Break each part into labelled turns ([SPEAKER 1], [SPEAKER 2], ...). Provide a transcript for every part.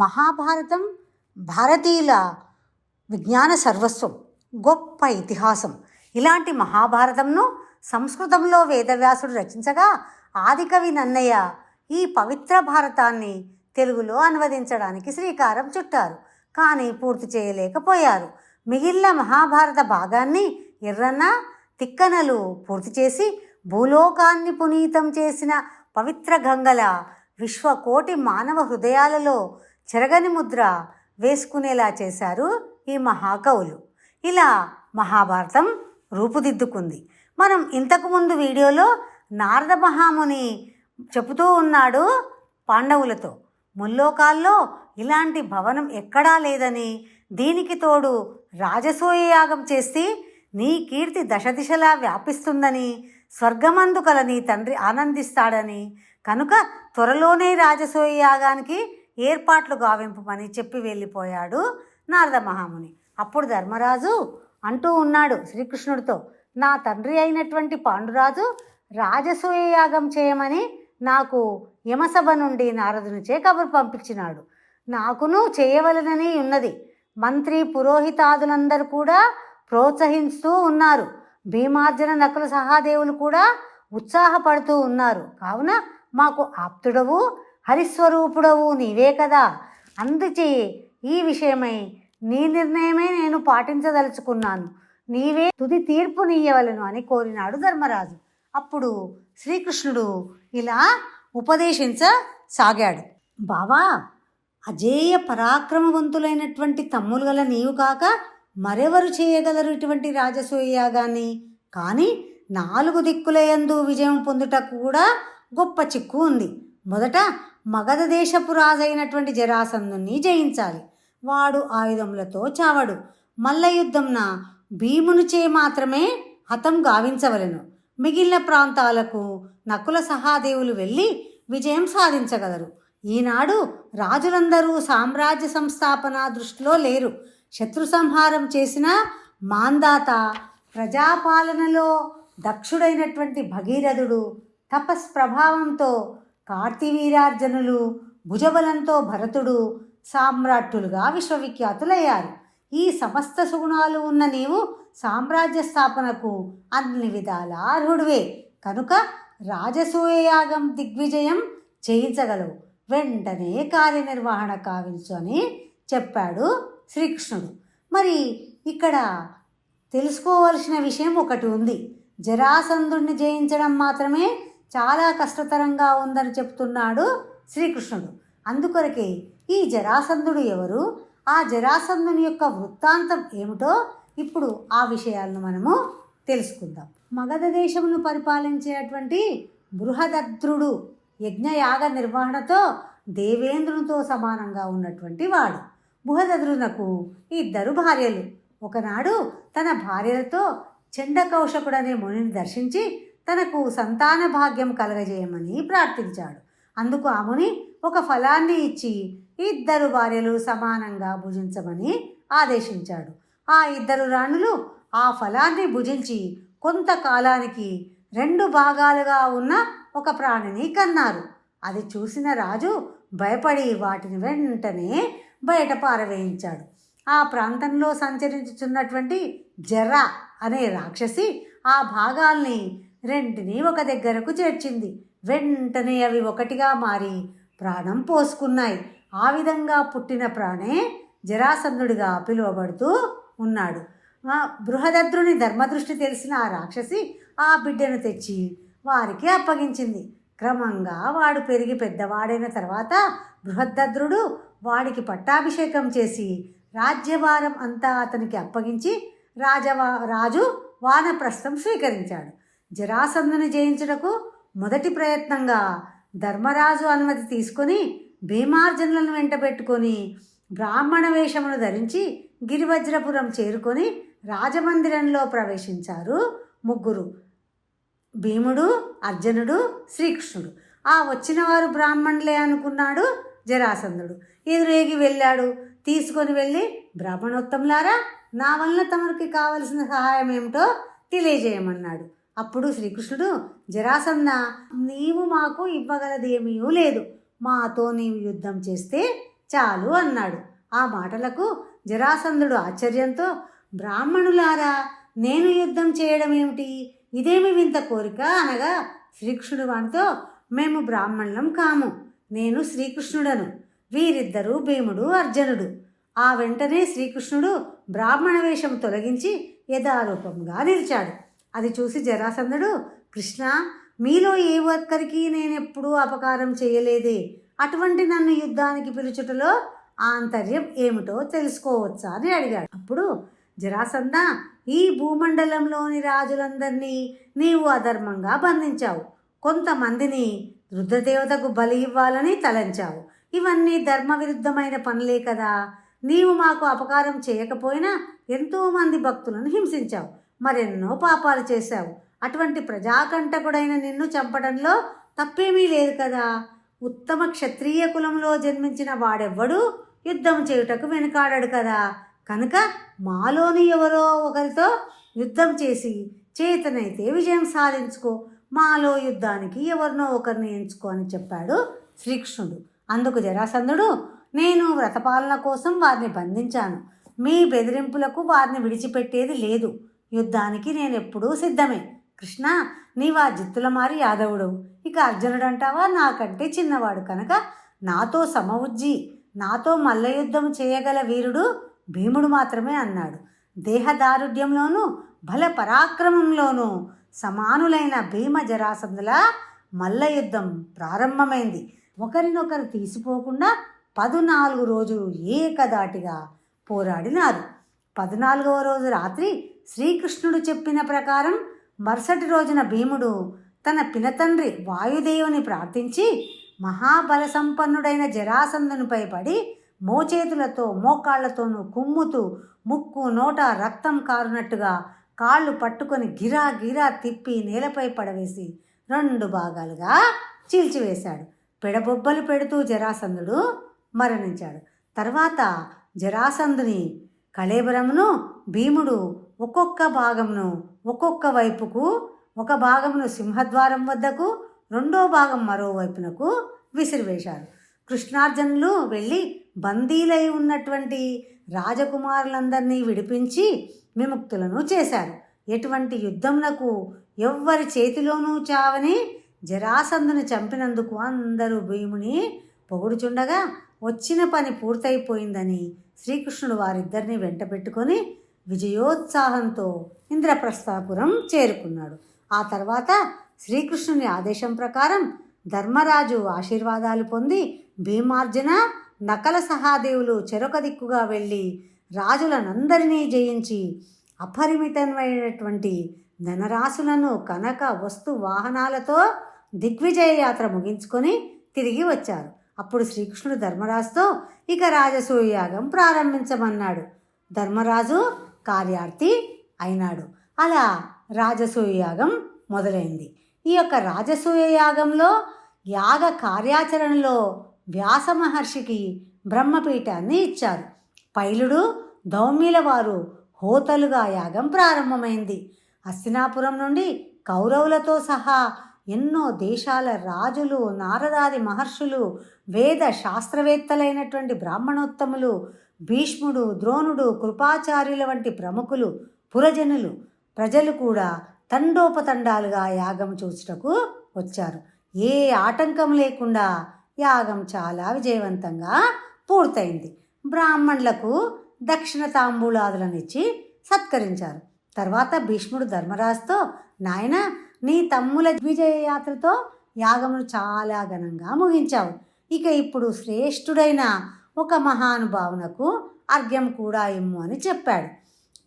[SPEAKER 1] మహాభారతం భారతీయుల విజ్ఞాన సర్వస్వం గొప్ప ఇతిహాసం. ఇలాంటి మహాభారతంను సంస్కృతంలో వేదవ్యాసుడు రచించగా ఆదికవి నన్నయ్య ఈ పవిత్ర భారతాన్ని తెలుగులో అనువదించడానికి శ్రీకారం చుట్టారు. కానీ పూర్తి చేయలేకపోయారు. మిగిలిన మహాభారత భాగాన్ని ఎర్రన్న తిక్కనలు పూర్తి చేసి భూలోకాన్ని పునీతం చేసిన పవిత్ర గంగల విశ్వకోటి మానవ హృదయాలలో చెరగని ముద్ర వేసుకునేలా చేశారు ఈ మహాకవులు. ఇలా మహాభారతం రూపుదిద్దుకుంది. మనం ఇంతకుముందు వీడియోలో నారద మహాముని చెబుతూ ఉన్నాడు పాండవులతో. ముల్లోకాల్లో ఇలాంటి భవనం ఎక్కడా లేదని దీనికి తోడు రాజసూయ యాగం చేస్తే నీ కీర్తి దశ దిశలా వ్యాపిస్తుందని స్వర్గమందు కల నీ తండ్రి ఆనందిస్తాడని కనుక త్వరలోనే రాజసూయ యాగానికి ఏర్పాట్లు గావింపమని చెప్పి వెళ్ళిపోయాడు నారద మహాముని. అప్పుడు ధర్మరాజు అంటూ ఉన్నాడు శ్రీకృష్ణుడితో నా తండ్రి అయినటువంటి పాండురాజు రాజసూయ యాగం చేయమని నాకు యమసభ నుండి నారదునిచే కబురు పంపించినాడు. నాకును చేయవలనని ఉన్నది. మంత్రి పురోహితాదులందరూ కూడా ప్రోత్సహిస్తూ ఉన్నారు. భీమార్జన నకుల సహాదేవులు కూడా ఉత్సాహపడుతూ ఉన్నారు. కావున మాకు ఆప్తుడవు. హరిస్వరూపుడవు నీవే కదా. అందుచే ఈ విషయమై నీ నిర్ణయమే నేను పాటించదలుచుకున్నాను. నీవే తుది తీర్పు నీయవలను అని కోరినాడు ధర్మరాజు. అప్పుడు శ్రీకృష్ణుడు ఇలా ఉపదేశించసాగాడు. బావా అజేయ పరాక్రమవంతులైనటువంటి తమ్ములు గల నీవు కాక మరెవరు చేయగలరు ఇటువంటి రాజసూయయాగాన్ని? కానీ నాలుగు దిక్కులయందు విజయం పొందుటకు కూడా గొప్ప చిక్కు ఉంది. మొదట మగధ దేశపు రాజైనటువంటి జరాసంధుని జయించాలి. వాడు ఆయుధములతో చావడు. మల్ల యుద్ధంన భీమునిచే మాత్రమే హతం గావించవలెను. మిగిలిన ప్రాంతాలకు నకుల సహాదేవులు వెళ్ళి విజయం సాధించగలరు. ఈనాడు రాజులందరూ సామ్రాజ్య సంస్థాపన దృష్టిలో లేరు. శత్రు సంహారం చేసిన మాందాత ప్రజాపాలనలో దక్షుడైనటువంటి భగీరథుడు తపస్ ప్రభావంతో కార్తివీరార్జునులు భుజబలంతో భరతుడు సామ్రాట్టులుగా విశ్వవిఖ్యాతులయ్యారు. ఈ సమస్త సుగుణాలు ఉన్న నీవు సామ్రాజ్య స్థాపనకు అన్ని విధాల అర్హుడివే. కనుక రాజసూయయాగం దిగ్విజయం చేయించగలవు. వెంటనే కార్యనిర్వహణ కావించు అని చెప్పాడు శ్రీకృష్ణుడు. మరి ఇక్కడ తెలుసుకోవలసిన విషయం ఒకటి ఉంది. జరాసంధుడిని జయించడం మాత్రమే చాలా కష్టతరంగా ఉందని చెప్తున్నాడు శ్రీకృష్ణుడు. అందుకొరకే ఈ జరాసంధుడు ఎవరు? ఆ జరాసంధుని యొక్క వృత్తాంతం ఏమిటో ఇప్పుడు ఆ విషయాలను మనము తెలుసుకుందాం. మగధ దేశమును పరిపాలించేటువంటి బృహదద్రుడు యజ్ఞయాగ నిర్వహణతో దేవేంద్రునితో సమానంగా ఉన్నటువంటి వాడు. బృహదద్రునకు ఇద్దరు భార్యలు. ఒకనాడు తన భార్యలతో చండకౌశకుడనే మునిని దర్శించి తనకు సంతాన భాగ్యం కలగజేయమని ప్రార్థించాడు. అందుకు ఆ ముని ఒక ఫలాన్ని ఇచ్చి ఇద్దరు భార్యలు సమానంగా భుజించమని ఆదేశించాడు. ఆ ఇద్దరు రాణులు ఆ ఫలాన్ని భుజించి కొంతకాలానికి రెండు భాగాలుగా ఉన్న ఒక ప్రాణిని కన్నారు. అది చూసిన రాజు భయపడి వాటిని వెంటనే బయట పారవేయించాడు. ఆ ప్రాంతంలో సంచరించుచున్నటువంటి జర్ర అనే రాక్షసి ఆ భాగాల్ని రెంటిని ఒక దగ్గరకు చేర్చింది. వెంటనే అవి ఒకటిగా మారి ప్రాణం పోసుకున్నాయి. ఆ విధంగా పుట్టిన ప్రాణే జరాసంధుడిగా పిలువబడుతూ ఉన్నాడు. బృహదద్రుని ధర్మదృష్టి తెలిసిన ఆ రాక్షసి ఆ బిడ్డను తెచ్చి వారికి అప్పగించింది. క్రమంగా వాడు పెరిగి పెద్దవాడైన తర్వాత బృహద్దద్రుడు వాడికి పట్టాభిషేకం చేసి రాజ్యభారం అంతా అతనికి అప్పగించి రాజవా రాజు వానప్రస్థం స్వీకరించాడు. జరాసంధుని జయించుటకు మొదటి ప్రయత్నంగా ధర్మరాజు అనుమతి తీసుకొని భీమార్జనులను వెంటబెట్టుకొని బ్రాహ్మణ వేషమును ధరించి గిరివజ్రపురం చేరుకొని రాజమందిరంలో ప్రవేశించారు ముగ్గురు. భీముడు అర్జునుడు శ్రీకృష్ణుడు. ఆ వచ్చిన వారు బ్రాహ్మణులే అనుకున్నాడు జరాసంధుడు. ఎదురేగి వెళ్ళాడు. తీసుకొని వెళ్ళి బ్రాహ్మణోత్తములారా నా వల్ల తమరికి కావలసిన సహాయం ఏమిటో తెలియజేయమన్నాడు. అప్పుడు శ్రీకృష్ణుడు జరాసంద నీవు మాకు ఇవ్వగలదేమీ లేదు. మాతో నీవు యుద్ధం చేస్తే చాలు అన్నాడు. ఆ మాటలకు జరాసంధుడు ఆశ్చర్యంతో బ్రాహ్మణులారా నేను యుద్ధం చేయడం ఏమిటి ఇదేమి వింత కోరిక? అనగా శ్రీకృష్ణుడు వానితో మేము బ్రాహ్మణులం కాము. నేను శ్రీకృష్ణుడను. వీరిద్దరూ భీముడు అర్జునుడు. ఆ వెంటనే శ్రీకృష్ణుడు బ్రాహ్మణ వేషం తొలగించి యథారూపంగా నిలిచాడు. అది చూసి జరాసంధుడు కృష్ణ మీలో ఏ ఒక్కరికి నేనెప్పుడూ అపకారం చేయలేదే. అటువంటి నన్ను యుద్ధానికి పిలుచుటలో ఆంతర్యం ఏమిటో తెలుసుకోవచ్చా? అని అడిగాడు. అప్పుడు జరాసంద ఈ భూమండలంలోని రాజులందరినీ నీవు అధర్మంగా బంధించావు. కొంతమందిని రుద్రదేవతకు బలి ఇవ్వాలని తలంచావు. ఇవన్నీ ధర్మ విరుద్ధమైన పనులే కదా. నీవు మాకు అపకారం చేయకపోయినా ఎంతోమంది భక్తులను హింసించావు. మరెన్నో పాపాలు చేశావు. అటువంటి ప్రజాకంటకుడైన నిన్ను చంపడంలో తప్పేమీ లేదు కదా. ఉత్తమ క్షత్రియ కులంలో జన్మించిన వాడెవ్వడు యుద్ధం చేయుటకు వెనుకాడాడు కదా. కనుక మాలోని ఎవరో ఒకరితో యుద్ధం చేసి చేతనైతే విజయం సాధించుకో. మాలో యుద్ధానికి ఎవరినో ఒకరిని ఎంచుకో అని చెప్పాడు శ్రీకృష్ణుడు. అందుకు జరాసంధుడు నేను వ్రతపాలన కోసం వారిని బంధించాను. మీ బెదిరింపులకు వారిని విడిచిపెట్టేది లేదు. యుద్ధానికి నేను ఎప్పుడూ సిద్ధమే. కృష్ణ నీవా జిత్తుల మారి యాదవుడు ఇక అర్జునుడు అంటావా నాకంటే చిన్నవాడు కనుక నాతో సమవుజ్జి నాతో మల్ల యుద్ధం చేయగల వీరుడు భీముడు మాత్రమే అన్నాడు. దేహదారుఢ్యంలోనూ బల పరాక్రమంలోనూ సమానులైన భీమ జరాసందుల మల్ల యుద్ధం ప్రారంభమైంది. ఒకరినొకరు తీసిపోకుండా పదునాలుగు రోజులు ఏకదాటిగా పోరాడినారు. పద్నాలుగవ రోజు రాత్రి శ్రీకృష్ణుడు చెప్పిన ప్రకారం మరుసటి రోజున భీముడు తన పినతండ్రి వాయుదేవుని ప్రార్థించి మహాబల సంపన్నుడైన జరాసంధునిపై పడి మోచేతులతో మోకాళ్ళతోనూ కుమ్ముతూ ముక్కు నోట రక్తం కారునట్టుగా కాళ్ళు పట్టుకొని గిరా గిరా తిప్పి నేలపై పడవేసి రెండు భాగాలుగా చీల్చివేశాడు. పెడబొబ్బలు పెడుతూ జరాసంధుడు మరణించాడు. తర్వాత జరాసంధుని కళేబరమును భీముడు ఒక్కొక్క భాగమును ఒక్కొక్క వైపుకు ఒక భాగమును సింహద్వారం వద్దకు రెండో భాగం మరోవైపునకు విసిరివేశారు. కృష్ణార్జునులు వెళ్ళి బందీలై ఉన్నటువంటి రాజకుమారులందరినీ విడిపించి విముక్తులను చేశారు. ఎటువంటి యుద్ధమునకు ఎవ్వరి చేతిలోనూ చావని జరాసందును చంపినందుకు అందరూ భీముని పొగుడుచుండగా వచ్చిన పని పూర్తయిపోయిందని శ్రీకృష్ణుడు వారిద్దరిని వెంట పెట్టుకొని విజయోత్సాహంతో ఇంద్రప్రస్థాపురం చేరుకున్నాడు. ఆ తర్వాత శ్రీకృష్ణుని ఆదేశం ప్రకారం ధర్మరాజు ఆశీర్వాదాలు పొంది భీమార్జున నకల సహాదేవులు చెరొక దిక్కుగా వెళ్ళి రాజులనందరినీ జయించి అపరిమితమైనటువంటి ధనరాశులను కనక వస్తు వాహనాలతో దిగ్విజయ యాత్ర ముగించుకొని తిరిగి వచ్చారు. అప్పుడు శ్రీకృష్ణుడు ధర్మరాజుతో ఇక రాజసూయ యాగం ప్రారంభించమన్నాడు. ధర్మరాజు కార్యార్థి అయినాడు. అలా రాజసూయ యాగం మొదలైంది. ఈ యొక్క రాజసూయ యాగంలో యాగ కార్యాచరణలో వ్యాస మహర్షికి బ్రహ్మపీఠాన్ని ఇచ్చారు. పైలుడు దౌమ్యుల వారు హోతలుగా యాగం ప్రారంభమైంది. హస్తినాపురం నుండి కౌరవులతో సహా ఎన్నో దేశాల రాజులు నారదాది మహర్షులు వేద శాస్త్రవేత్తలైనటువంటి బ్రాహ్మణోత్తములు భీష్ముడు ద్రోణుడు కృపాచార్యుల వంటి ప్రముఖులు పురజనులు ప్రజలు కూడా తండోపతండాలుగా యాగం చూచుటకు వచ్చారు. ఏ ఆటంకం లేకుండా యాగం చాలా విజయవంతంగా పూర్తయింది. బ్రాహ్మణులకు దక్షిణ తాంబూలాదులనిచ్చి సత్కరించారు. తర్వాత భీష్ముడు ధర్మరాజుతో నాయన నీ తమ్ముల విజయ యాత్రతో యాగమును చాలా ఘనంగా ముగించావు. ఇక ఇప్పుడు శ్రేష్ఠుడైన ఒక మహానుభావునకు అర్ఘ్యం కూడా ఇమ్ము అని చెప్పాడు.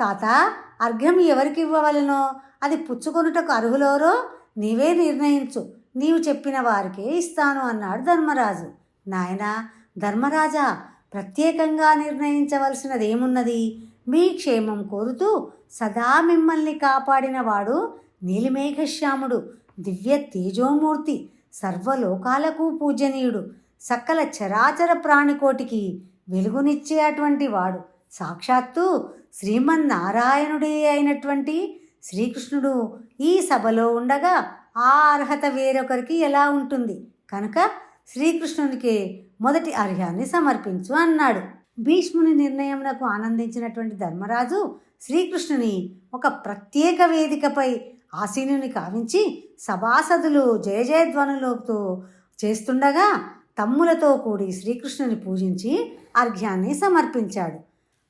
[SPEAKER 1] తాత అర్ఘ్యం ఎవరికి ఇవ్వవలనో? అది పుచ్చుకొనుటకు అర్హులోరో నీవే నిర్ణయించు. నీవు చెప్పిన వారికే ఇస్తాను అన్నాడు ధర్మరాజు. నాయన ధర్మరాజా ప్రత్యేకంగా నిర్ణయించవలసినది ఏమున్నది మీ క్షేమం కోరుతూ సదా మిమ్మల్ని కాపాడినవాడు నీలిమేఘశ్యాముడు దివ్య తేజోమూర్తి సర్వలోకాలకు పూజనీయుడు. సకల చరాచర ప్రాణికోటికి వెలుగునిచ్చే అటువంటి వాడు. సాక్షాత్తు శ్రీమన్నారాయణుడే అయినటువంటి శ్రీకృష్ణుడు ఈ సభలో ఉండగా ఆ అర్హత వేరొకరికి ఎలా ఉంటుంది? కనుక శ్రీకృష్ణునికి మొదటి అర్హ్యాన్ని సమర్పించు అన్నాడు. భీష్ముని నిర్ణయమునకు ఆనందించినటువంటి ధర్మరాజు శ్రీకృష్ణుని ఒక ప్రత్యేక వేదికపై ఆసీనుని కావించి సభాసదులు జయజయధ్వనులతో చేస్తుండగా తమ్ములతో కూడి శ్రీకృష్ణుని పూజించి అర్ఘ్యాన్ని సమర్పించాడు.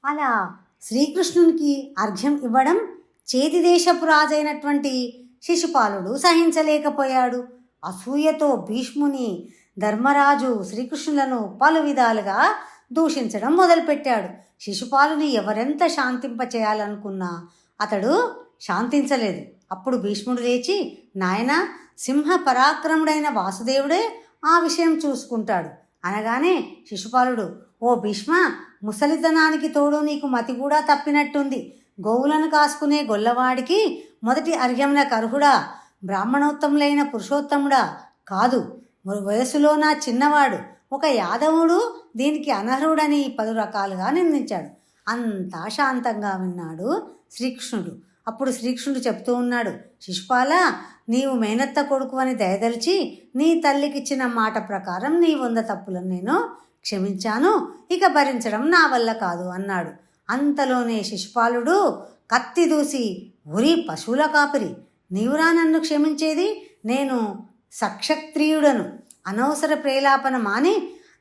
[SPEAKER 1] అలా శ్రీకృష్ణునికి అర్ఘ్యం ఇవ్వడం చేతి దేశపు రాజైనటువంటి శిశుపాలుడు సహించలేకపోయాడు. అసూయతో భీష్ముని ధర్మరాజు శ్రీకృష్ణులను పలు విధాలుగా దూషించడం మొదలుపెట్టాడు. శిశుపాలుని ఎవరెంత శాంతింప చేయాలనుకున్నా అతడు శాంతించలేదు. అప్పుడు భీష్ముడు లేచి నాయన సింహ పరాక్రముడైన వాసుదేవుడే ఆ విషయం చూసుకుంటాడు. అనగానే శిశుపాలుడు ఓ భీష్మ ముసలితనానికి తోడు నీకు మతి కూడా తప్పినట్టుంది. గోవులను కాసుకునే గొల్లవాడికి మొదటి అర్ఘ్యమునకు అర్హుడా బ్రాహ్మణోత్తములైన పురుషోత్తముడా కాదు. వయసులో నా చిన్నవాడు ఒక యాదవుడు దీనికి అనర్హుడని పలు రకాలుగా నిందించాడు. అంతా శాంతంగా విన్నాడు శ్రీకృష్ణుడు. అప్పుడు శ్రీకృష్ణుడు చెప్తూ ఉన్నాడు శిశుపాల నీవు మేనత్త కొడుకు అని దయదలిచి నీ తల్లికిచ్చిన మాట ప్రకారం నీ వంద తప్పులను నేను క్షమించాను ఇక భరించడం నా వల్ల కాదు అన్నాడు. అంతలోనే శిశుపాలుడు కత్తి దూసి ఉరి పశువుల కాపరి నీవురా నన్ను క్షమించేది నేను సక్షత్రియుడను. అనవసర ప్రేలాపన మాని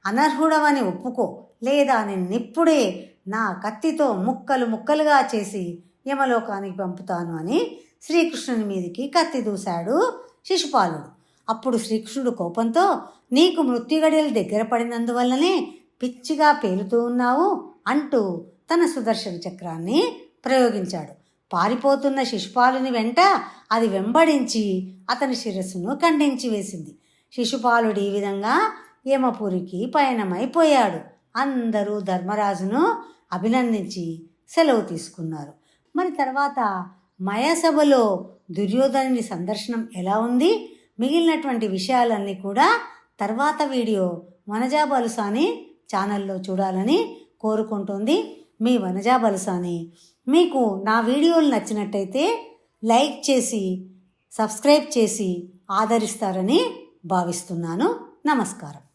[SPEAKER 1] అనర్హుడవని ఒప్పుకో లేదా నిన్నిప్పుడే నా కత్తితో ముక్కలు ముక్కలుగా చేసి యమలోకానికి పంపుతాను అని శ్రీకృష్ణుని మీదికి కత్తి దూశాడు శిశుపాలుడు. అప్పుడు శ్రీకృష్ణుడు కోపంతో నీకు మృత్యుగడియలు దగ్గర పడినందువల్లనే పిచ్చిగా పేలుతూ ఉన్నావు అంటూ తన సుదర్శన చక్రాన్ని ప్రయోగించాడు. పారిపోతున్న శిశుపాలుని వెంట అది వెంబడించి అతని శిరస్సును ఖండించి వేసింది. శిశుపాలుడు ఈ విధంగా యమపురికి పయనమైపోయాడు. అందరూ ధర్మరాజును అభినందించి సెలవు తీసుకున్నారు. మరి తర్వాత మయాసభలో దుర్యోధనుని సందర్శనం ఎలా ఉంది? మిగిలినటువంటి విషయాలన్నీ కూడా తర్వాత వీడియో వనజా బలుసాని ఛానల్లో చూడాలని కోరుకుంటుంది. మీ వనజా బలుసాని మీకు నా వీడియోలు నచ్చినట్టయితే లైక్ చేసి సబ్స్క్రైబ్ చేసి ఆదరిస్తారని భావిస్తున్నాను. నమస్కారం.